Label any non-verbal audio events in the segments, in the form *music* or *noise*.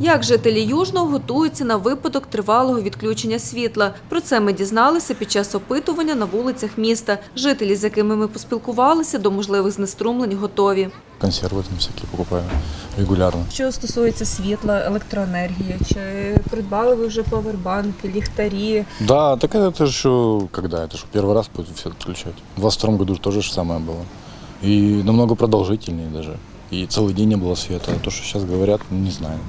Як жителі Южного готуються на випадок тривалого відключення світла? Про це ми дізналися під час опитування на вулицях міста. Жителі, з якими ми поспілкувалися, до можливих знеструмлень готові. Консервы там всякие покупаю регулярно. Що стосується світла, електроенергії, чи придбали ви вже павербанки, ліхтарі? Да, так это же еще когда? Это же первый раз будет все отключать. В 22 году же тоже же самое было. И намного продолжительнее даже. И целый день не было света. А то, что сейчас говорят, не знаю.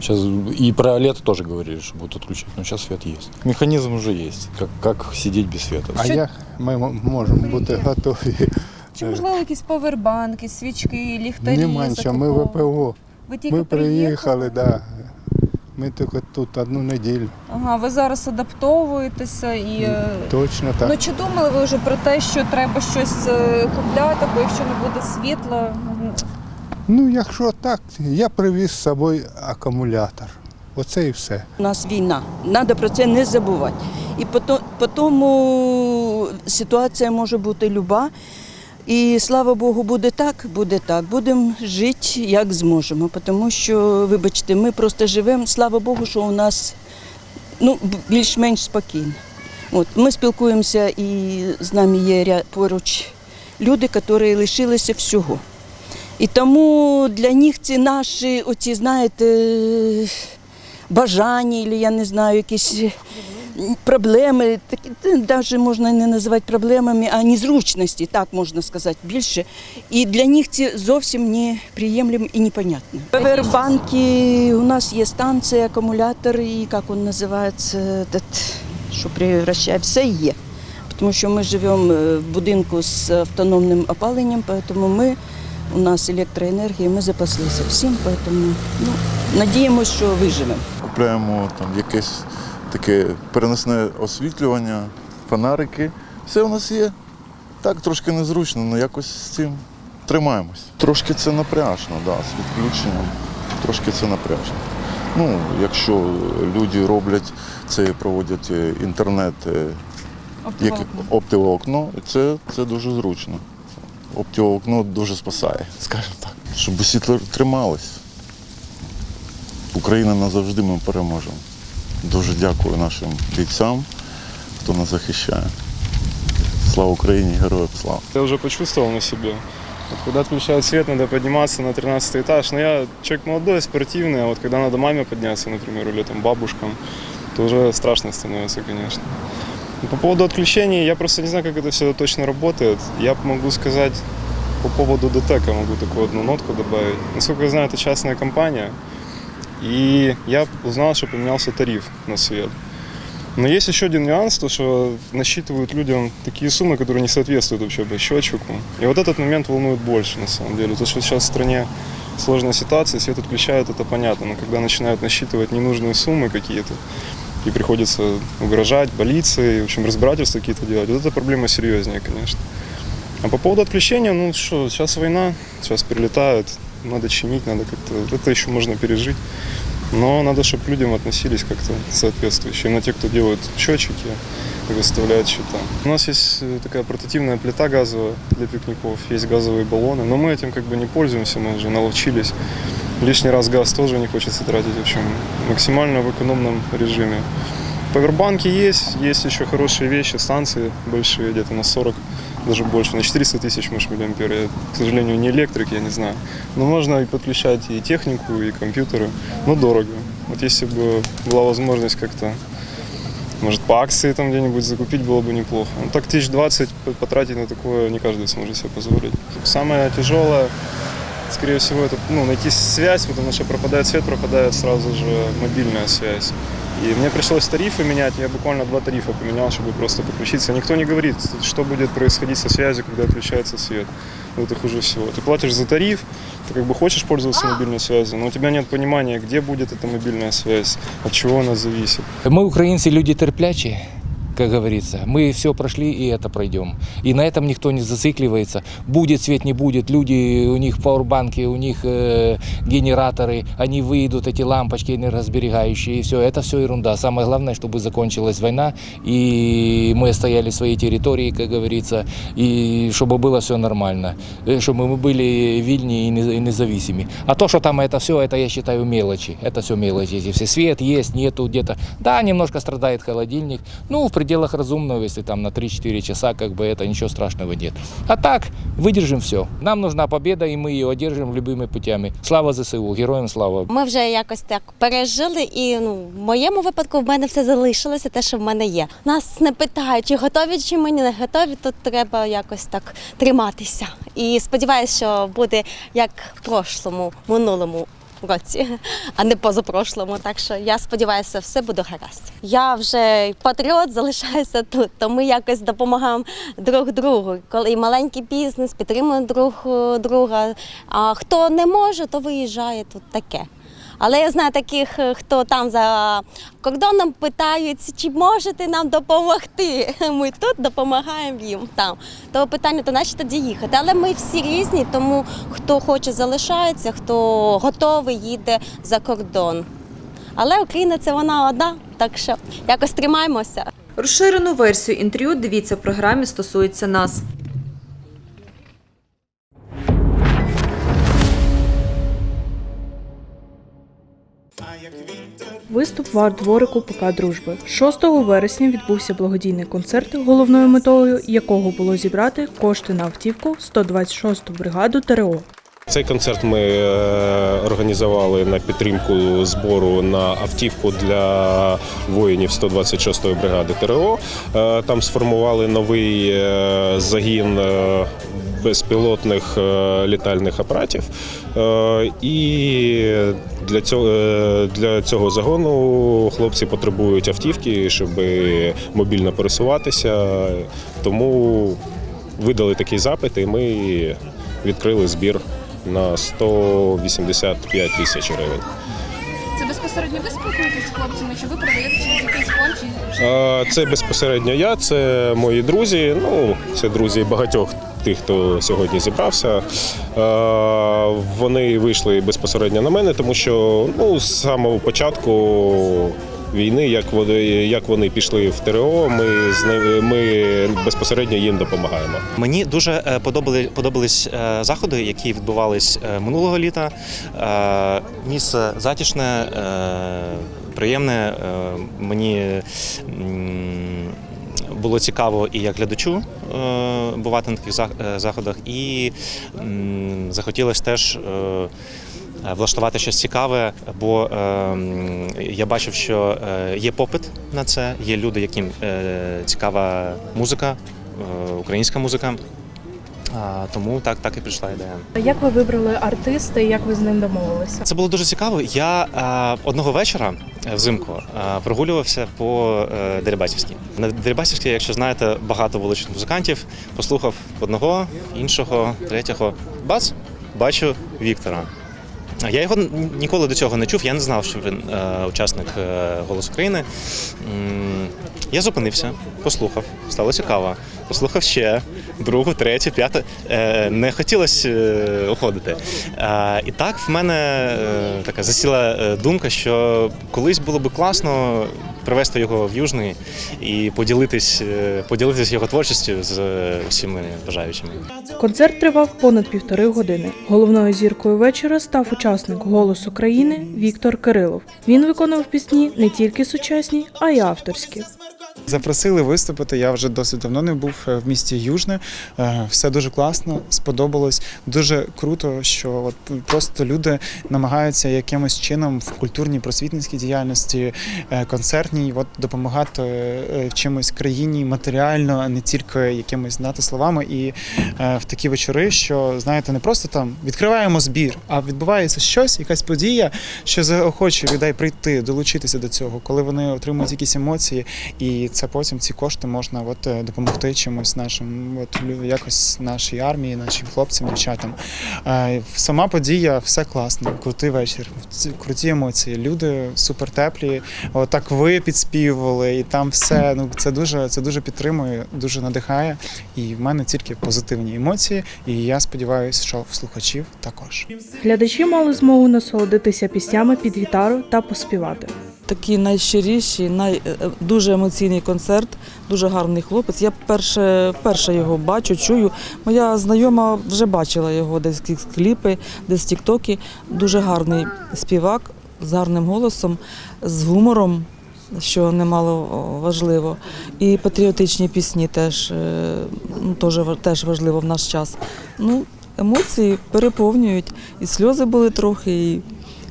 Сейчас и про лето тоже говорили, что будут отключать, но сейчас свет есть. Механизм уже есть, как, как сидеть без света. А я, ми можемо бути готові. Чи можливо якісь павербанки, свічки, ліхтарі? Не менше, ми закуповували? ВПО. Ви тільки Ми приїхали, приїхали? да. Ми тільки тут одну неділю. Ага, ви зараз адаптовуєтеся і. е, Точно так. Ну чи думали ви вже про те, що треба щось е, купляти, бо якщо не буде світла? Ну, якщо так, я привіз з собою акумулятор. Оце і все. У нас війна, треба про це не забувати. І по, тому ситуація може бути люба. І слава Богу, буде так, буде так. Будемо жити як зможемо. Тому що, вибачте, ми просто живемо, слава Богу, що у нас ну, більш-менш спокійно. От, ми спілкуємося і з нами є поруч люди, які лишилися всього. І тому для них ці наші, оці, знаєте, бажання, я не знаю, якісь проблеми, такі навіть можна не називати проблемами, а незручності, так можна сказати більше. І для них це зовсім неприємлемо і непонятно. Павербанки, у нас є станція, акумулятор, і як він називається, що превращає, все є. Тому що ми живемо е, в будинку з автономним опаленням, тому ми, у нас електроенергія, ми запаслися всім, тому ну, надіємося, що виживемо. Купляємо там якесь таке переносне освітлювання, фонарики. Все у нас є. Так, трошки незручно, але якось з цим тримаємось. Трошки це напряжно, да, з відключенням. Трошки це напряжно. Ну, якщо люди роблять це і проводять е, інтернет, е, як це, це дуже зручно. Оптоволокно дуже спасає, скажімо так. Щоб світло трималось. Україна назавжди ми переможемо. Дуже дякую нашим бійцям, хто нас захищає. Слава Україні, героям слава! Я уже почувствовал на себе. Вот когда отключают свет, надо подниматься на 13 этаж. Но я человек молодой, спортивный, а вот когда надо маме подняться, например, или там бабушкам, то уже страшно становится, конечно. Но По поводу отключений, я просто не знаю, как это все точно работает. Я могу сказать по поводу ДТЭКа, могу такую одну нотку добавить. Насколько я знаю, это частная компания. И я узнал, что поменялся тариф на свет. Но есть еще один нюанс, то что насчитывают людям такие суммы, которые не соответствуют вообще бы счетчику. И вот этот момент волнует больше, на самом деле. То, что сейчас в стране сложная ситуация, свет отключают, это понятно. Но когда начинают насчитывать ненужные суммы какие-то, и приходится угрожать полиции, в общем, разбирательства какие-то делать, вот эта проблема серьезнее, конечно. А по поводу отключения, ну что, сейчас война, сейчас прилетают, надо чинить, надо как-то, это еще можно пережить. Но надо, чтобы людям относились как-то соответствующе. Именно те, кто делают счетчики выставляют счета. У нас есть э, такая портативная плита газовая для пикников, есть газовые баллоны, но мы этим как бы не пользуемся, мы уже наловчились. Лишний раз газ тоже не хочется тратить, в общем, максимально в экономном режиме. Павербанки есть, есть еще хорошие вещи, станции большие, где-то на 40, даже больше, на 400 тысяч может, миллиампер. Я, к сожалению, не электрик, я не знаю. Но можно и подключать и технику, и компьютеры, но дорого. Вот если бы была возможность как-то, может, по акции там где-нибудь закупить, было бы неплохо. Ну, так тысяч двадцать п- потратить на такое не каждый сможет себе позволить. Самое тяжелое, скорее всего, это ну, найти связь, потому что пропадает свет, пропадает сразу же мобильная связь. И мне пришлось тарифы менять, я буквально два тарифа поменял, чтобы просто подключиться. Никто не говорит, что будет происходить со связью, когда отключается свет. Вот это хуже всего. Ты платишь за тариф, ты как бы хочешь пользоваться мобильной связью, но у тебя нет понимания, где будет эта мобильная связь, от чего она зависит. Ми, українці, люди терплячі. Как говорится. Мы все прошли и это пройдем. И на этом никто не зацикливается. Будет свет, не будет. Люди, у них пауэрбанки, у них э, генераторы, они выйдут, эти лампочки энергосберегающие, и все. Это все ерунда. Самое главное, чтобы закончилась война, и мы стояли в своей территории, как говорится, и чтобы было все нормально. Э, Чтобы мы были вильни и не- и независимы. А то, что там это все, это я считаю мелочи. Это все мелочи. Эти все свет есть, нету где-то. Да, немножко страдает холодильник. Ну, в пределах разумного, если там на 3-4 часа, как бы это ничего страшного нет. А так, выдержим все. Нам нужна победа, и мы ее одержим любыми путями. Слава ЗСУ, героям слава. Ми вже якось так пережили, і ну в моєму випадку в мене все залишилося, те, що в мене є. Нас не питають, чи готові, чи ми не готові. Тут треба якось так триматися. І сподіваюся, що буде як в прошлому, минулому. Році, *laughs* а не позапрошлому. Так що я сподіваюся, все буде гаразд. Я вже патріот залишаюся тут, то ми якось допомагаємо друг другу. Коли маленький бізнес підтримуємо друг друга. А хто не може, то виїжджає тут таке. Але я знаю таких, е, хто там за кордоном питають, чи можете нам допомогти. *laughs* Ми тут допомагаємо їм там. То питання, то наче тоді їхати. Але ми всі різні, тому хто хоче залишається, хто готовий, їде за кордон. Але Україна це вона одна, так що якось тримаємося. Розширену версію інтерв'ю дивіться в програмі «Стосується нас». Виступ в арт-дворику ПК Дружби 6 вересня відбувся благодійний концерт, головною метою якого було зібрати кошти на автівку 126-ту бригаду ТРО. Цей концерт ми е, організували на підтримку збору на автівку для воїнів 126-ї бригади ТРО. Е, Там сформували новий е, загін безпілотних е, літальних апаратів. Е, І для цього, е, для цього загону хлопці потребують автівки, щоб мобільно пересуватися. Тому видали такий запит, і ми відкрили збір на 185 тисяч гривень. Це безпосередньо ви спілкуєтесь з хлопцями, чи ви продаєте через якийсь фонд? Чи Це безпосередньо я, це мої друзі. Ну, це друзі багатьох тих, хто сьогодні зібрався. Е, Вони вийшли безпосередньо на мене, тому що ну, з самого початку. Війни, як вони, як вони пішли в ТРО, ми з ми безпосередньо їм допомагаємо. Мені дуже е, подобали подобались е, заходи, які відбувались минулого літа. Місце затишне, е, приємне. Мені було цікаво і як глядачу е, бувати на таких е, заходах, і захотілося теж. е, Влаштувати щось цікаве, бо е, я бачив, що є попит на це, є люди, яким цікава музика, українська музика. А, тому так, так і прийшла ідея. Як ви вибрали артиста і як ви з ним домовилися? Це було дуже цікаво. Я а, одного вечора е, взимку а, прогулювався по е, Дерибасівській. На Дерибасівській, якщо знаєте, багато вуличних музикантів. Послухав одного, іншого, третього. Бац, бачу Віктора. Я його ніколи до цього не чув, я не знав, що він е, учасник е, «Голос України». М, Я зупинився, послухав, стало цікаво. Послухав ще другу, третю, п'яту. Е, не хотілося е, уходити. Е, і так в мене е, така засіла е, думка, що колись було би класно привезти його в Южний і поділитись, е, поділитись його творчістю з е, бажаючими. Концерт тривав понад півтори години. Головною зіркою вечора став учасник «Голос України» Віктор Кирилов. Він виконував пісні не тільки сучасні, а й авторські. Запросили виступити. Я вже досить давно не був е, в місті Южне. Е, Все дуже класно, сподобалось. Дуже круто, що от просто люди намагаються якимось чином в культурній просвітницькій діяльності, е, концертній, от допомагати в чимось країні матеріально, а не тільки якимись знати словами. І в такі вечори, що знаєте, не просто там відкриваємо збір, а відбувається щось, якась подія, що заохочує людей прийти, долучитися до цього, коли вони отримують якісь емоції і і це потім ці кошти можна от, е, допомогти чимось нашим, от, якось нашій армії, нашим хлопцям, дівчатам. Е, Сама подія, все класно, крутий вечір, круті емоції. Люди супер теплі. Отак ви підспівували, і там все. Ну це дуже це дуже підтримує, дуже надихає. І в мене тільки позитивні емоції. І я сподіваюся, що в слухачів також. Глядачі мали змогу насолодитися піснями під гітару та поспівати. Такий найщиріший, най, е, дуже емоційний концерт, дуже гарний хлопець. Я перше, перше його бачу, чую. Моя знайома вже бачила його десь кліпи, десь тіктоки. Дуже гарний співак з гарним голосом, з гумором, що немало важливо. І патріотичні пісні теж, е, ну, теж важливо в наш час. Ну, емоції переповнюють. І сльози були трохи, і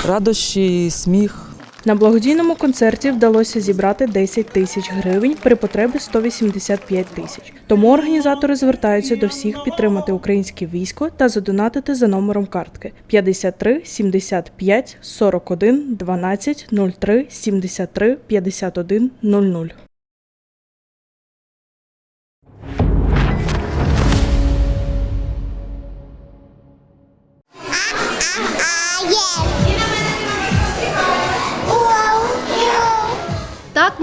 радощі, і сміх. На благодійному концерті вдалося зібрати 10 тисяч гривень при потребі 185 тисяч. Тому організатори звертаються до всіх підтримати українське військо та задонатити за номером картки 53 75 41 12 03 73 51 00.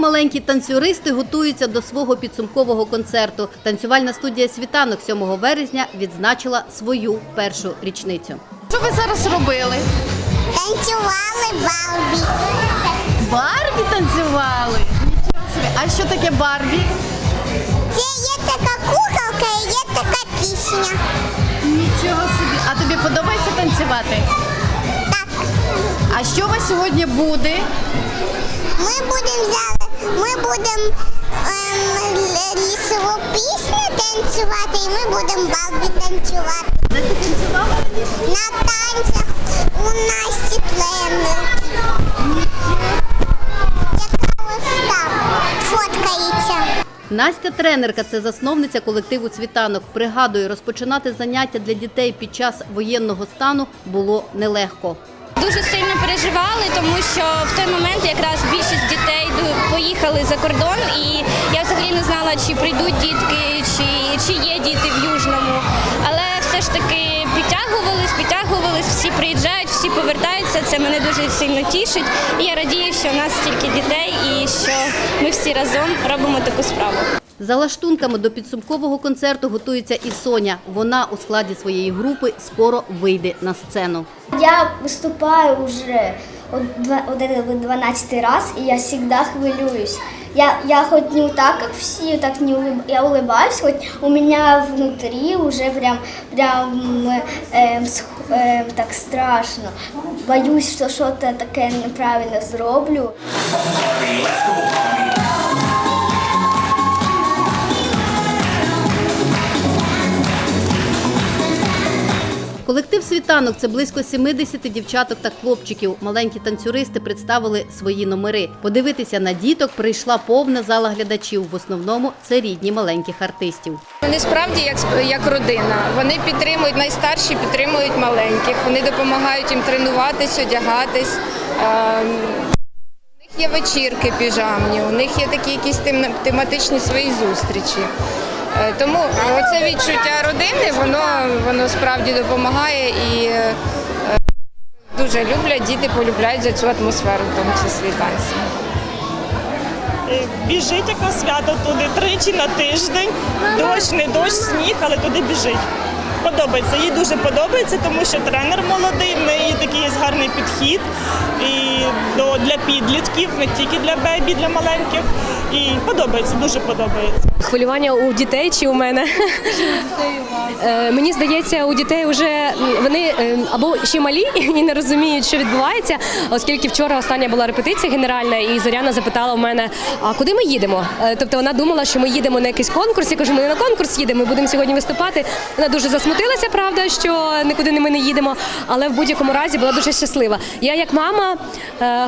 Маленькі танцюристи готуються до свого підсумкового концерту. Танцювальна студія Світанок 7 вересня відзначила свою першу річницю. Що ви зараз робили? Танцювали Барбі. Барбі танцювали. Нічого собі. А що таке Барбі? Це є така куколка і є така пісня. Нічого собі. А тобі подобається танцювати? Так. А що у вас сьогодні буде? Ми будемо взяли, ми будемо ем, лісову пісню танцювати, і ми будемо Барбі танцювати. Де ти танцювала раніше? На танцях у Насті Пленерки. Яка ось там фоткається. Настя тренерка, це засновниця колективу Цвітанок. Пригадує, розпочинати заняття для дітей під час воєнного стану було нелегко. Дуже переживали, тому що в той момент якраз більшість дітей поїхали за кордон, і я взагалі не знала, чи прийдуть дітки, чи, чи є діти в Южному. Але все ж таки підтягувались, підтягувались, всі приїжджають, всі повертаються. Це мене дуже сильно тішить. І я радію, що в нас стільки дітей і що ми всі разом робимо таку справу. За лаштунками до підсумкового концерту готується і Соня. Вона у складі своєї групи скоро вийде на сцену. Я выступаю уже от два- вот этот 12 раз, и я всегда хвилююсь. Я, я хоть не так, как все, так не улыб... я улыбаюсь, хоть у меня внутри уже прям, прям эм, сх- эм, так страшно. Боюсь, что что-то такое неправильно зроблю. Світанок це близько 70 дівчаток та хлопчиків. Маленькі танцюристи представили свої номери. Подивитися на діток прийшла повна зала глядачів. В основному це рідні маленьких артистів. Вони справді як, як родина. Вони підтримують найстарші, підтримують маленьких. Вони допомагають їм тренуватись, одягатись. У них є вечірки піжамні, у них є такі якісь тем- тематичні свої зустрічі. Е, Тому оце відчуття родини, воно, воно справді допомагає і е, дуже люблять, діти полюбляють за цю атмосферу, в тому числі танці. Біжить як на свято туди тричі на тиждень. Дощ, не дощ, сніг, але туди біжить. Подобається. Їй дуже подобається, тому що тренер молодий, в неї такий є гарний підхід і до, для підлітків, не тільки для бебі, для маленьких. І подобається, дуже подобається. Хвилювання у дітей чи у мене? Е, Мені здається, у дітей вже вони е, або ще малі *laughs* і не розуміють, що відбувається, оскільки вчора остання була репетиція генеральна, і Зоряна запитала у мене, а куди ми їдемо? Е, Тобто вона думала, що ми їдемо на якийсь конкурс. Я кажу, ми не на конкурс їдемо, ми будемо сьогодні виступати. Вона дуже засмутилася, правда, що нікуди ми не їдемо, але в будь-якому разі була дуже щаслива. Я, як мама,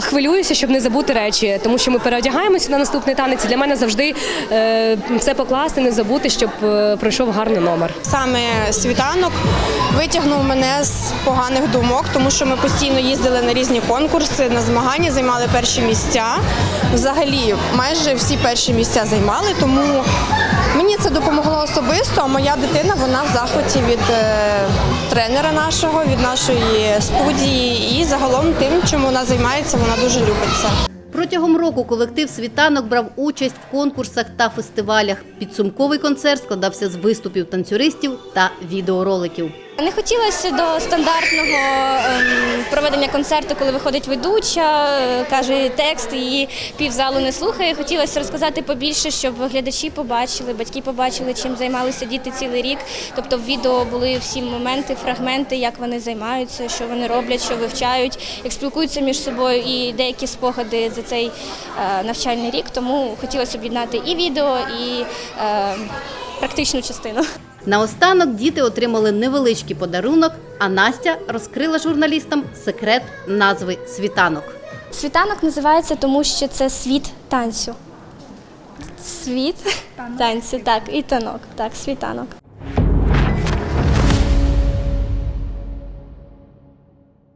хвилююся, щоб не забути речі, тому що ми переодягаємося на наступний танець. Для мене завжди все покласти, не забути, щоб е, пройшов гарний номер. Саме світанок витягнув мене з поганих думок, тому що ми постійно їздили на різні конкурси, на змагання, займали перші місця. Взагалі, майже всі перші місця займали, тому мені це допомогло особисто. А моя дитина вона в захваті від е, тренера нашого, від нашої студії і загалом тим, чим вона займається, вона дуже любить це. Протягом року колектив світанок брав участь в конкурсах та фестивалях. Підсумковий концерт складався з виступів танцюристів та відеороликів. Не хотілося до стандартного ем, проведення концерту, коли виходить ведуча, е, каже текст, і півзалу не слухає. Хотілося розказати побільше, щоб глядачі побачили, батьки побачили, чим займалися діти цілий рік. Тобто в відео були всі моменти, фрагменти, як вони займаються, що вони роблять, що вивчають, як спілкуються між собою, і деякі спогади за цей е, навчальний рік. Тому хотілося об'єднати і відео, і е, практичну частину. Наостанок діти отримали невеличкий подарунок, а Настя розкрила журналістам секрет назви світанок. Світанок називається тому, що це світ танцю. Світ танцю, так, і танок, так, світанок.